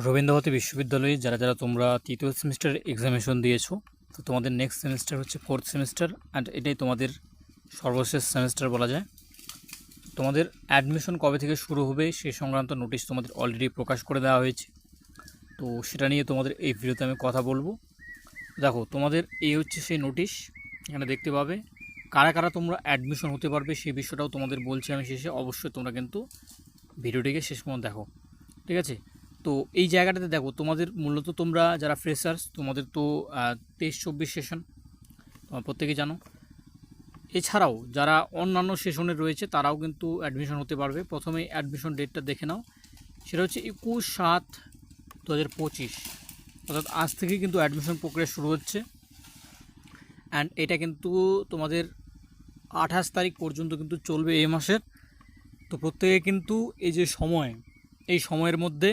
রবীন্দ্রভারতী বিশ্ববিদ্যালয়ে যারা যারা তোমরা তৃতীয় সেমিস্টার এক্সামিনেশন দিয়েছ, তো তোমাদের নেক্সট সেমিস্টার হচ্ছে ফোর্থ সেমিস্টার অ্যান্ড এটাই তোমাদের সর্বশেষ সেমিস্টার বলা যায়। তোমাদের অ্যাডমিশন কবে থেকে শুরু হবে সে সংক্রান্ত নোটিশ তোমাদের অলরেডি প্রকাশ করে দেওয়া হয়েছে। তো সেটা নিয়ে তোমাদের এই ভিডিওতে আমি কথা বলব। দেখো, তোমাদের এই হচ্ছে সেই নোটিশ এখানে দেখতে পাবে। কারা কারা তোমরা অ্যাডমিশন হতে পারবে সেই বিষয়টাও তোমাদের বলছি আমি শেষে। অবশ্যই তোমরা কিন্তু ভিডিওটিকে শেষ পর্যন্ত দেখো। ঠিক আছে? তো এই জায়গাটাতে দেখো, তোমাদের মূলত তোমরা যারা ফ্রেশার্স তোমাদের তো তেইশ চব্বিশ সেশন তোমরা প্রত্যেকে জানো। এছাড়াও যারা অন্যান্য সেশনে রয়েছে, তারাও কিন্তু অ্যাডমিশন হতে পারবে। প্রথমে অ্যাডমিশন ডেটটা দেখে নাও। সেটা হচ্ছে একুশ সাত দু হাজার পঁচিশ। অর্থাৎ আজ থেকে কিন্তু অ্যাডমিশন প্রক্রিয়া শুরু হচ্ছে। অ্যান্ড এটা কিন্তু তোমাদের আঠাশ তারিখ পর্যন্ত কিন্তু চলবে এই মাসের। তো প্রত্যেকে কিন্তু এই যে সময়, এই সময়ের মধ্যে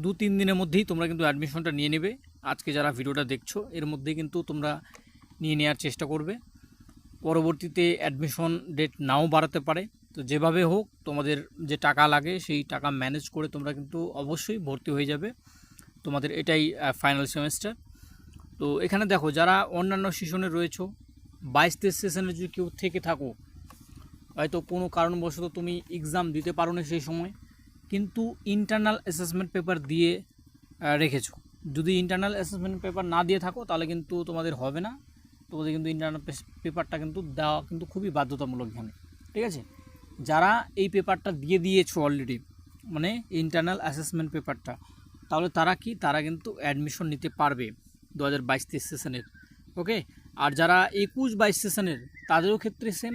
দু তিন দিনের মধ্যেই তোমরা কিন্তু অ্যাডমিশনটা নিয়ে নেবে। আজকে যারা ভিডিওটা দেখছ, এর মধ্যেই কিন্তু তোমরা নিয়ে নেওয়ার চেষ্টা করবে। পরবর্তীতে অ্যাডমিশন ডেট নাও বাড়াতে পারে। তো যেভাবে হোক, তোমাদের যে টাকা লাগে, সেই টাকা ম্যানেজ করে তোমরা কিন্তু অবশ্যই ভর্তি হয়ে যাবে। তোমাদের এটাই ফাইনাল সেমেস্টার তো এখানে দেখো, যারা অন্যান্য সেশনে রয়েছো বাইশ তেইশ সেশনে যদি কেউ থেকে থাকো, হয়তো কোনো কারণবশত তুমি এক্সাম দিতে পারো না সেই সময়। কিন্তু ইন্টারনাল অ্যাসেসমেন্ট পেপার দিয়ে রেখেছো। যদি ইন্টারনাল অ্যাসেসমেন্ট পেপার না দিয়ে থাকো, তাহলে কিন্তু তোমাদের হবে না। তোমাদের কিন্তু ইন্টারনাল পেপারটা কিন্তু দেওয়া কিন্তু খুবই বাধ্যতামূলক এখানে। ঠিক আছে? যারা এই পেপারটা দিয়ে দিয়েছ অলরেডি মানে ইন্টারনাল অ্যাসেসমেন্ট পেপারটা তাহলে তারা কি? তারা কিন্তু অ্যাডমিশন নিতে পারবে দু হাজার বাইশ তেইশ সেশনের ওকে? আর যারা একুশ বাইশ সেশনের তাদেরও ক্ষেত্রে সেম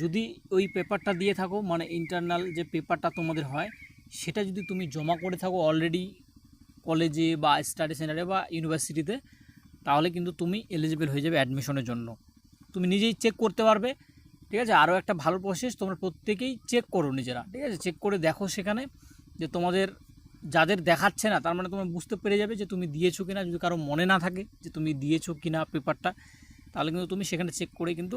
যদি ওই পেপারটা দিয়ে থাকো মানে ইন্টারনাল যে পেপারটা তোমাদের হয় সেটা যদি তুমি জমা করে থাকো অলরেডি কলেজে বা স্টাডি সেন্টারে বা ইউনিভার্সিটিতে তাহলে কিন্তু তুমি এলিজিবল হয়ে যাবে অ্যাডমিশনের জন্য। তুমি নিজেই চেক করতে পারবে, ঠিক আছে? আরও একটা ভালো প্রসেস তোমরা প্রত্যেকেই চেক করো নিজেরা, ঠিক আছে? চেক করে দেখো সেখানে যে তোমাদের যাদের দেখাচ্ছে না, তার মানে তোমরা বুঝতে পেরে যাবে যে তুমি দিয়েছ কিনা। যদি কারও মনে না থাকে যে তুমি দিয়েছ কিনা পেপারটা তাহলে কিন্তু তুমি সেখানে চেক করে কিন্তু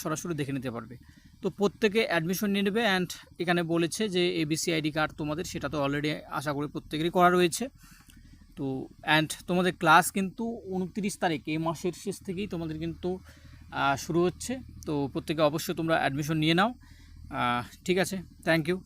সরাসরি দেখে নিতে পারবে। তো প্রত্যেকে অ্যাডমিশন নিয়ে নেবে অ্যান্ড এখানে বলেছে যে এবিসি আইডি কার্ড তোমাদের, সেটা তো অলরেডি আশা করি প্রত্যেকেরই করা রয়েছে। তো অ্যান্ড তোমাদের ক্লাস কিন্তু উনত্রিশ তারিখ, এই মাসের শেষ থেকেই তোমাদের কিন্তু শুরু হচ্ছে। তো প্রত্যেকে অবশ্যই তোমরা অ্যাডমিশন নিয়ে নাও। ঠিক আছে থ্যাংক ইউ